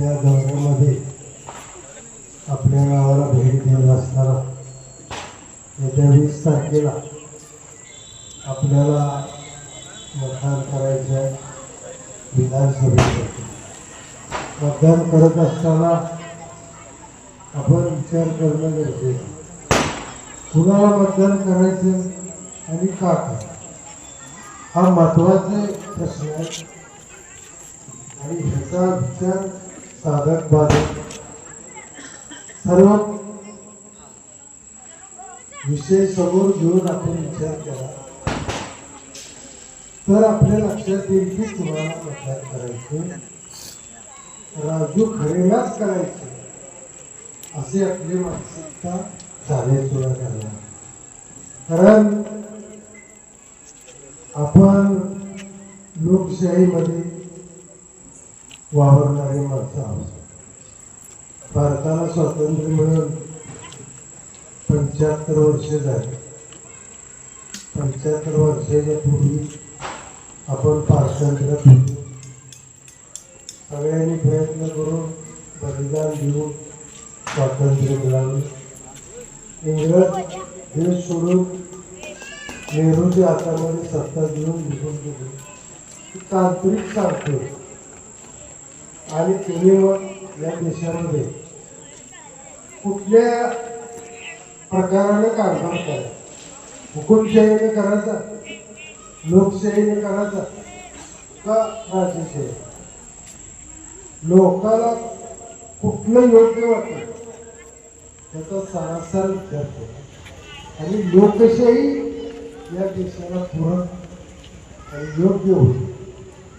आपल्या दौऱ्यामध्ये आपल्या गावाला भेट देत असणारा येत्या वीस तारखेला आपल्याला मतदान करायचं आहे विधानसभेसाठी मतदान करत असताना आपण विचार करणं गरजेचं कुणाला मतदान करायचं आणि का करायचं? हा महत्त्वाचे प्रश्न आहे. आणि ह्याचा विचार साधक बाधक. सर्व विषय समोर घेऊन आपण विचार करा. तर आपल्या लक्षात येईल की तुम्हाला प्रचार करायचे. राजू खरेलाच करायचे. असे आपली मानसिकता झाल्याशिवाय झाला. कारण आपण लोकशाहीमध्ये वावरणारी माणसं आहोत. भारताला स्वातंत्र्य मिळून पंच्याहत्तर वर्षे झाली. पंच्याहत्तर वर्षाच्या पूर्वी आपण पारतंत्र्यात होतो सगळ्यांनी प्रयत्न करून बलिदान देऊन स्वातंत्र्य मिळावे इंग्रज देश सोडून नेहरूच्या हातामध्ये सत्ता देऊन निघून गेले. तांत्रिक सांगतो आणि तुम्ही या देशामध्ये कुठल्या प्रकाराने कारभार करा हुकुमशाहीने करायचा? लोकशाहीने करायचा? का राजशाही लोकाला कुठलं योग्य वाटतं? त्याचा सरासर विचार करा. आणि लोकशाही या देशाला पूरक आणि योग्य होईल.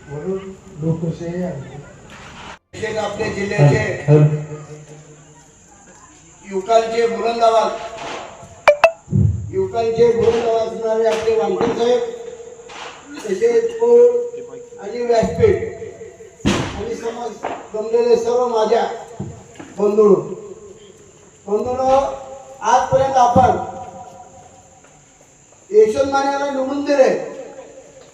म्हणून लोकशाही आहे. विशेष आपल्या जिल्ह्याचे युवकांचे बुलंदाबाद युवकांचे बुलंदाबाद असणारे आपले वानकर साहेब तसेच आणि व्यासपीठ आणि समज जमलेले सर्व माझ्या बंधू बंधूंनो आजपर्यंत आपण यशवंत माने निवडून दिले.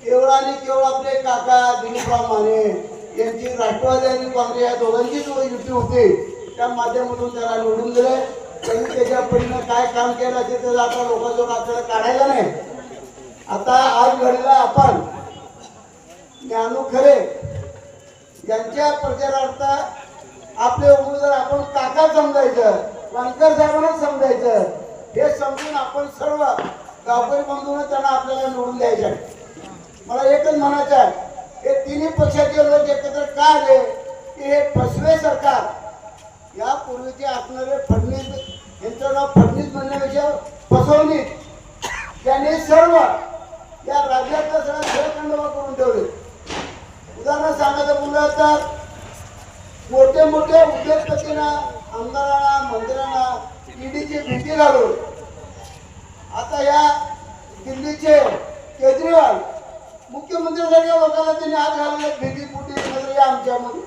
केवळ आणि केवळ आपले काका दिलीपराव माने. यांची राष्ट्रवादी आणि काँग्रेस या दोघांची जो युती होती त्या माध्यमातून त्याला निवडून दिले त्यांनी त्याच्या परीनं काय काम केलं ते तर आता लोकांजवळ आपल्याला काढायला नाही. आता आज घडीला आपण ज्ञानू खरे यांच्या प्रचारार्थ आपले उमेदवार आपण काका समजायचं वानकर साहेबांना समजायचं. हे समजून आपण सर्व गावकरी बंधूंना त्यांना आपल्याला निवडून द्यायचं आहे. मला एकच म्हणायचं आहे. हे तिन्ही पक्षाचे लोक एकत्र का आले? की हे फसवे सरकार. यापूर्वीचे असणारे फडणवीस यांचं नाव फडणवीस म्हणण्यापेक्षा फसवणी त्यांनी सर्व या राज्यातला सगळा खेळखंडोबा करून ठेवले. उदाहरण सांगायचं बोललं तर मोठे मोठे उद्योगपतींना आमदारांना मंत्र्यांना ईडीची भीती घालून. आता या दिल्लीचे केजरीवाल मुख्यमंत्र्यांसारख्या लोकांना त्यांनी आज घालवले भीती फुटी वगैरे आमच्यामध्ये.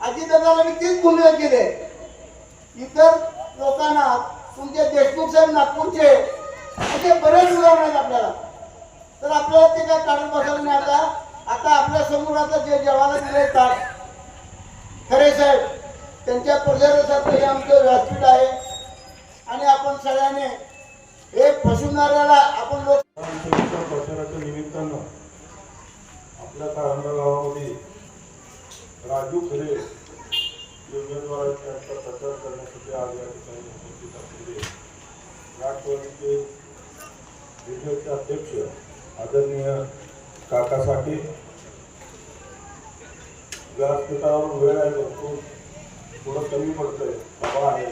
अजितदादाला मी तीच भूमिका केली आहे. इतर लोकांना तुमचे देशमुख साहेब नागपूरचे असे बरेच उदाहरण आहेत आपल्याला. तर आपल्याला ते काय काढून बसायला नाही आता. आता आपल्यासमोर आता जे जेवायला दिले ताट खरे साहेब त्यांच्या प्रचारासाठी हे आमचं व्यासपीठ आहे. आणि आपण सगळ्यांनी हे फसवणाऱ्याला आपण लोक प्रचाराच्या निमित्तानं आपल्या काळांना गावामध्ये राजू खरे हे उमेदवार प्रचार करण्यासाठी आज या ठिकाणी उपस्थित असलेले राष्ट्रवादीचे जिल्ह्याचे अध्यक्ष आदरणीय काकासाठी व्यासपीठावर वेळ आहे भरपूर थोडं कमी पडतंय हवा आहे.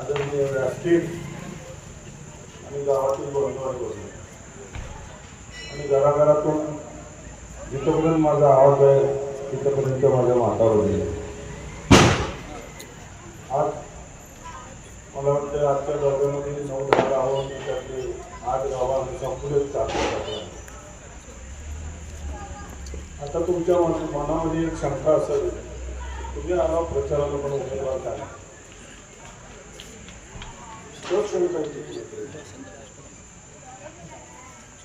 आदरणीय व्यासपीठ आणि गावातील बंधू आणि घराघरातून जिथपर्यंत माझा आवाज आहे तिथपर्यंत माझ्या माता होती आज मला वाटतं आजच्या दौऱ्यामध्ये नऊ दहा गावं त्यातले आठ गावांनी संपूर्ण टाकलं आता तुमच्या मनामध्ये एक शंका असेल तुम्ही आला प्रचाराला पण उमेदवार काय शंका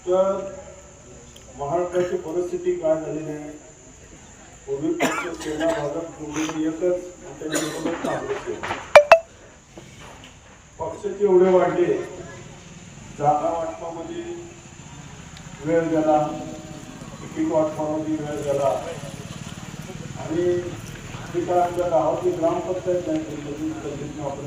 तर महाराष्ट्राची परिस्थिती काय झालेली आहे? पूर्वी पक्ष सेना भाजप दोन्ही एकच आणि काँग्रेस पक्षाचे एवढे वाढले जागा वाटपामध्ये वेळ गेला तिकीट वाटपामध्ये वेळ गेला. आणि काय आमच्या गावातली ग्रामपंचायत नाही केली आपण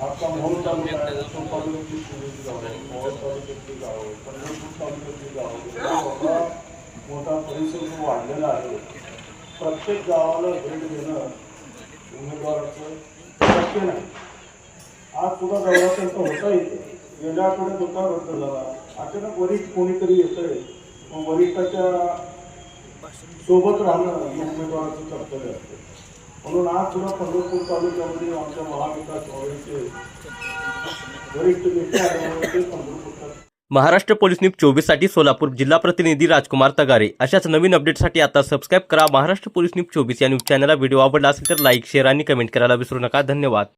केली आता मोहोळ तालुका आहे तो तालुक्यातली पुण्याची गाव आहे मोहोळ तालुक्यातली गाव आहे पंढरपूर तालुक्यातली गाव मोठा परिसर जो वाढलेला आहे प्रत्येक गावाला भेट देणं उमेदवाराचं शक्य नाही. आज तुला दौरा त्यांचा होता येते गेल्या आठवड्यात होता रद्द झाला. अचानक वरिष्ठ कोणीतरी येतंय. मग वरिष्ठाच्या सोबत राहणं हे उमेदवाराचं कर्तव्य असतं. म्हणून आज सुद्धा पंढरपूर तालुक्यामध्ये आमच्या महाविकास आघाडीचे वरिष्ठ नेते महाराष्ट्र पोलीस न्यूज चोवीससाठी सोलापूर जिल्हा प्रतिनिधी राजकुमार तगारे. अशाच नवीन अपडेटसाठी आता सबस्क्राईब करा. महाराष्ट्र पोलीस न्यूज चोवीस या न्यूज चॅनलला व्हिडिओ आवडला असेल तर लाईक शेअर आणि कमेंट करायला विसरू नका. धन्यवाद.